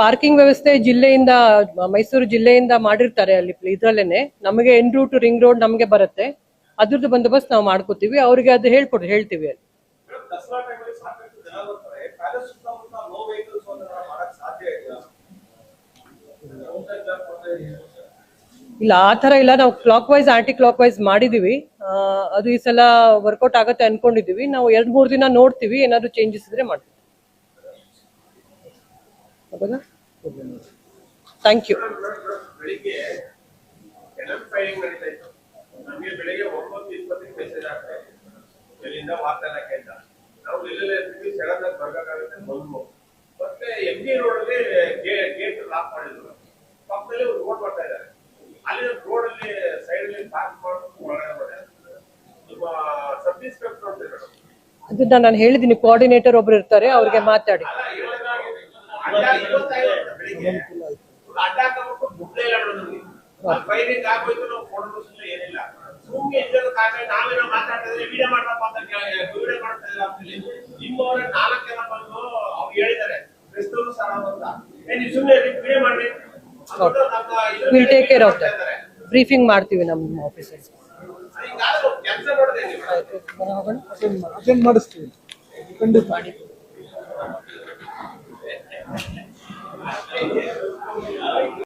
Parking ವ್ಯವಸ್ಥೆ ಜಿಲ್ಲೆಯಿಂದ ಮೈಸೂರು ಜಿಲ್ಲೆಯಿಂದ ಮಾಡಿರ್ತಾರೆ ಅಲ್ಲಿ ಇದ್ರಲ್ಲೇನೆ. ನಮಗೆ ಎನ್ ರೂಟ್ ರಿಂಗ್ ರೋಡ್ ನಮಗೆ ಬರುತ್ತೆ. ಅದ್ರದ್ದು ಬಂದೋಬಸ್ತ್ ನಾವು ಮಾಡ್ಕೋತೀವಿ. ಅವ್ರಿಗೆ ಅದು ಹೇಳ್ಕೊಡ್, ಹೇಳ್ತೀವಿ ಅಲ್ಲಿ. ಇಲ್ಲ, ಆ ತರ ಇಲ್ಲ. ನಾವು clockwise aunty clock wise ಮಾಡಿದೀವಿ ಅದು ಈ ಸಲ ವರ್ಕೌಟ್ ಆಗತ್ತೆ ಅನ್ಕೊಂಡಿದೀವಿ. ನಾವು ಎರಡ್ ಮೂರ್ ದಿನ ನೋಡ್ತೀವಿ. ಏನಾದ್ರು ಚೇಂಜಸ್ ಇದ್ರೆ ಮಾಡ್ತೀವಿ. ಥ್ಯಾಂಕ್ ಯು ಮತ್ತೆ ಎಂ ಜಿ ರೋಡ್ ಅಲ್ಲಿ ಗೇಟ್ ಲಾಕ್ ಮಾಡಿದ್ರು. ಪಕ್ಕದಲ್ಲಿ ಒಂದು ರೋಡ್ ಬರ್ತಾ ಇದ್ದಾರೆ ಅಲ್ಲಿ ರೋಡ್ ಅಲ್ಲಿ ಸೈಡ್ ಅಲ್ಲಿ ಪಾರ್ಕ್ ಮಾಡ್ಕೊಂಡು ಒಳಗಡೆ ಮಾಡಿ ನಿಮ್ಮ ಸಬ್ ಇನ್ಸ್ಪೆಕ್ಟರ್ ಅದನ್ನ ನಾನು ಹೇಳಿದ್ದೀನಿ ಕೋಆರ್ಡಿನೇಟರ್ ಒಬ್ರು ಇರ್ತಾರೆ ಅವ್ರಿಗೆ ಮಾತಾಡಿ. ಏನಿಲ್ಲ ಕಾರಣ ನಾವೇನೋ ಮಾತಾಡ್ತಾ ಇದ್ರೆ ವಿಡಿಯೋ ಮಾಡ್ತಪ್ಪ ಅಂತ ವಿಡಿಯೋ ಮಾಡ್ತಾ ಇಲ್ಲ ಅಂತೇಳಿ ನಿಮ್ಮವರ ನಾಲ್ಕು ಜನ ಬಂದು ಅವ್ರು ಹೇಳಿದ್ದಾರೆ ಕ್ರಿಸ್ತವರು ಸರ ಅಂತ ನೀವು ಸುಮ್ಮನೆ ವಿಡಿಯೋ ಮಾಡ್ರಿ will take care of that ಇದ್ದಾರೆ. ಬ್ರೀಫಿಂಗ್ ಮಾಡ್ತೀವಿ ನಮ್ಮ ಹಿಂಗಾದ್ರೆ ಕೆಲಸ ಮಾಡಿಸ್ತೀವಿ ಖಂಡಿತ Thank you.